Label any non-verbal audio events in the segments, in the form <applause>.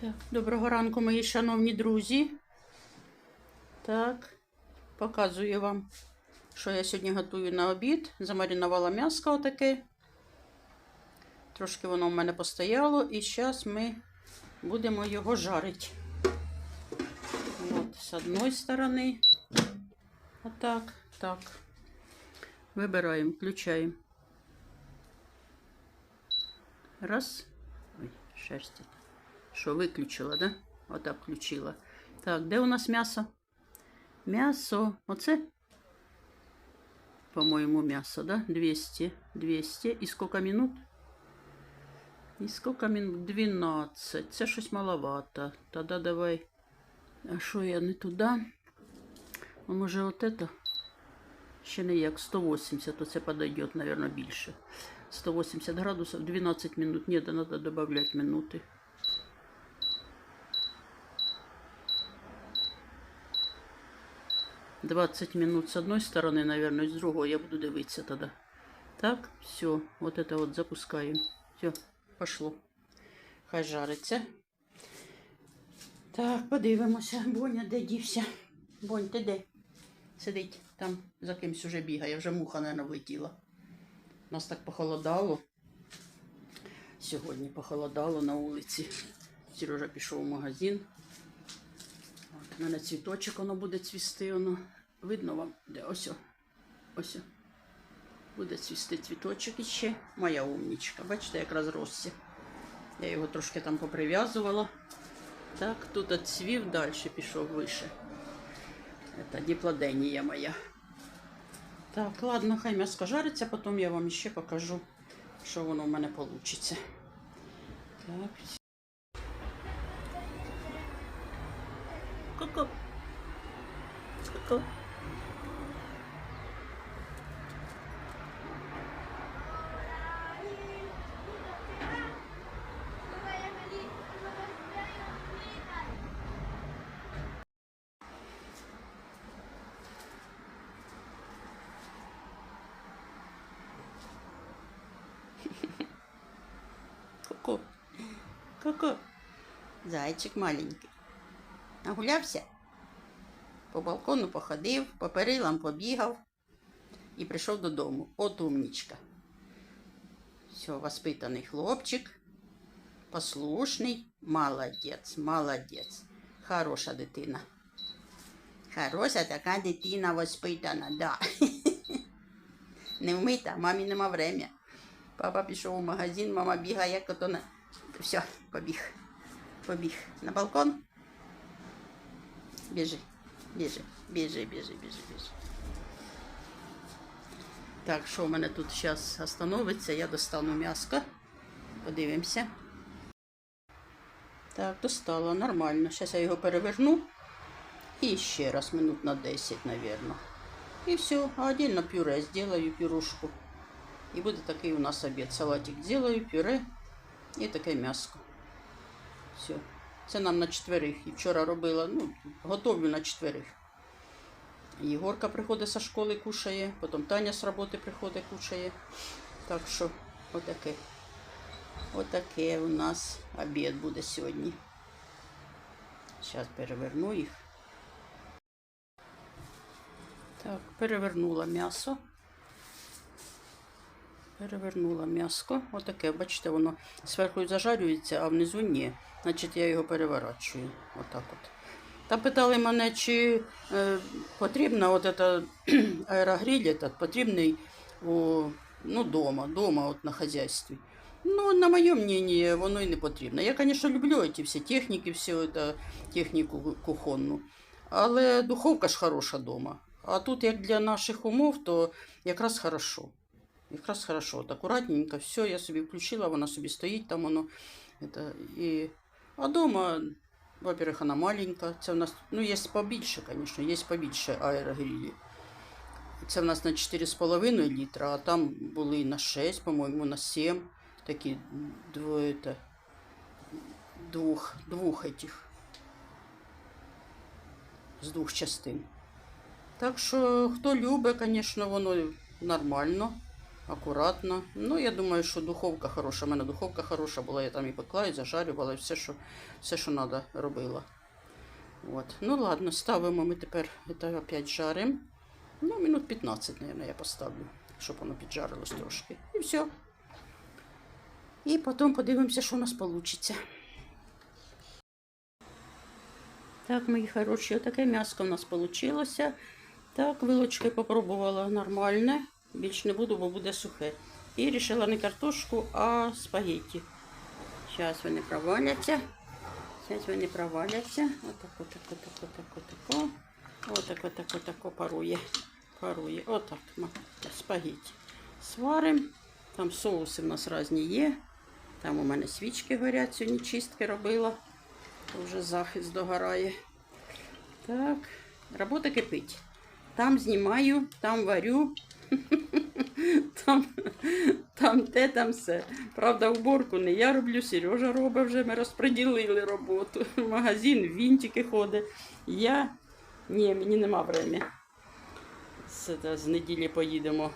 Так, доброго ранку, мої шановні друзі. Так, показую вам, що я сьогодні готую на обід. Замаринувала м'яско отаке. Трошки воно в мене постояло, і зараз ми будемо його жарити. От, з одної сторони. Отак, так. Вибираємо, включаємо. Раз. Ой, шерсті. Що виключила, да? Отак включила. Так, где у нас м'ясо? М'ясо. Оце? По-моему, м'ясо, да? 200. 200. и сколько минут? І скільки минут? 12. Це щось маловато. Тогда давай. А что я не туда? Ну, може, от це? Ще не як 180, оце подойдет, наверное, больше. 180 градусов. 12 минут. Нет, надо добавлять минуты. 20 минут с одной стороны, наверное, с другой. Я буду дивиться тогда. Так, все, вот это вот запускаем. Все, пошло. Хай жариться. Так, подивимося. Боня, де дівся? Бонь, ти де? Сидить там, за кимсь уже бігає, вже муха, мабуть, влетіла. Нас так похолодало. Сьогодні похолодало на вулиці. Сережа пішов в магазин. У мене цвіточок воно буде цвісти. Воно. Видно вам? Де? Ось. Ось. Буде цвісти цвіточок іще. Моя умнічка. Бачите, як розросся. Я його трошки там поприв'язувала. Так, тут отцвів, далі пішов вище. Це диплоденія моя. Так, ладно, хай м'яско жариться, потім я вам ще покажу, що воно в мене вийде. Так. Ку-ку. Ку-ку. Зайчик маленький. Нагулявся? По балкону походив, по перилам побігав і прийшов додому. От умнічка. Все, воспитаний хлопчик. Послушний. Молодець, молодець. Хороша дитина. Хороша така дитина воспитана, да. <laughs> Не вмита, мамі нема врем'я. Папа пішов у магазин, мама бігає, як ото на. Все, побіг. Побіг. На балкон. Біжи, біжи, біжи, біжи, біжи, біжи. Так, що в мене тут зараз остановиться, я достану м'яско. Подивимося. Так, достала, нормально. Зараз я його переверну. І ще раз, минут на 10, мабуть. І все, а отдельно пюре сделаю, пюрушку. І буде такий у нас обід. Салатик делаю, пюре і таке м'яско. Все. Це нам на четверих. І вчора робила, ну, готовлю на четверих. Єгорка приходить зі школи, кушає, потім Таня з роботи приходить, кушає. Так що, отаке. Отаке у нас обід буде сьогодні. Зараз переверну їх. Так, перевернула м'ясо. Перевернула м'яско. Отаке, бачите, воно зверху зажарюється, а внизу ні. Значить, я його переворачую. Отак от. Та питали мене, чи е, потрібно от это, <clears throat> аерогриль этот, потрібний у, ну, дома, дома от на хазяйстві. Ну, на моє мнение, воно і не потрібно. Я, звісно, люблю ці всі техніки, всю это, техніку кухонну. Але духовка ж хороша дома. А тут, як для наших умов, то якраз хорошо. Якраз хорошо. От акуратненько, все, я собі включила, вона собі стоїть там воно. Это, і... А дома, во-первых, вона маленька. Це в нас, ну, є побільше, звісно, є побільше аерогрилі. Це в нас на 4,5 літра, а там були на 6, по-моєму, на 7. Такі двоє, это, двох, двох этих. З двох частин. Так що, хто любить, звісно, воно нормально. акуратно. Ну, я думаю, що духовка хороша. У мене духовка хороша була, я там і пекла, і зажарювала, і все, що, все, що треба, робила. От. Ну ладно, ставимо ми тепер це опять жаримо. Ну, минут 15, мабуть, я поставлю, щоб воно піджарилось трошки. І все. І потім подивимося, що у нас вийде. Так, мої хороші, отаке м'яско в нас вийшло. Так, вилочкою попробувала нормальне. Більш не буду, бо буде сухе. І вирішила не картошку, а спагетті. Зараз вони проваляться. Зараз вони проваляться. Отак, отак, отак, отак, отак. Отак, отак, отак, парує. Парує. Отак. Спагетті. Сваримо. Там соуси в нас різні є. Там у мене свічки горять, сьогодні чистки робила. Вже захист догорає. Так, робота кипить. Там знімаю, там варю. <laughs> Там, там те, там все. Правда, уборку не я роблю, Сережа робить вже, ми розподілили роботу. В магазин, вінтики ходить. Я ні, мені нема времени. З, з неділі поїдемо.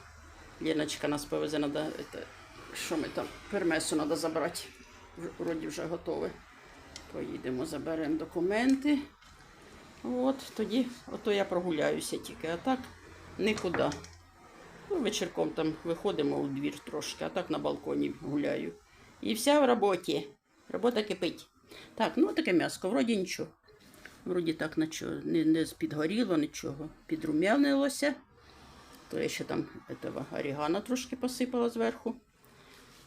Леночка нас повезе, надо, это, що ми там, пермесу треба забрати. Вроді вже готове. Поїдемо, заберемо документи. От, тоді ото я прогуляюся тільки, а так нікуди. Ну, вечірком там виходимо у двір трошки, а так на балконі гуляю. І вся в роботі. Робота кипить. Так, ну таке м'яско, вроді нічого. Вроді так нічого, не, не підгоріло нічого. Підрум'янилося. То я ще там этого орігано трошки посипала зверху.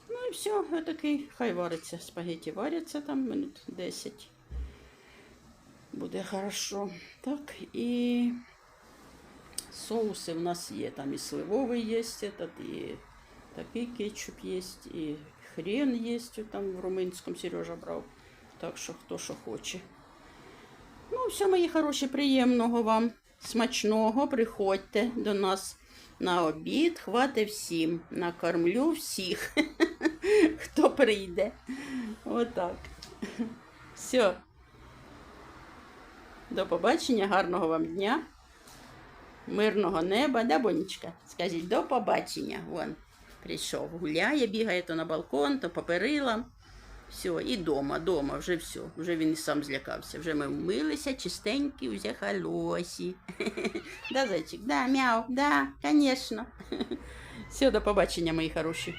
Ну і все, отакий, хай вариться. Спагеті варяться там минут 10. Буде хорошо. Так, і соуси в нас є. Там і сливовий є, і такий кетчуп є, і хрен є. Там в румунському Сережа брав. Так що хто що хоче. Ну, все, мої хороші, приємного вам, смачного. Приходьте до нас на обід. Хвати всім. Накормлю всіх, <laughs> хто прийде. Отак. Все. До побачення, гарного вам дня, мирного неба, да, Бонечка? Скажіть, до побачення. Вон, прийшов, гуляє, бігає то на балкон, то по перилам. Все, і дома, дома, вже все. Вже він сам злякався. Вже ми вмилися, чистенькі, вже халосі. <laughs> Да, зайчик? Да, мяу, да, звісно. <laughs> Все, до побачення, мої хороші.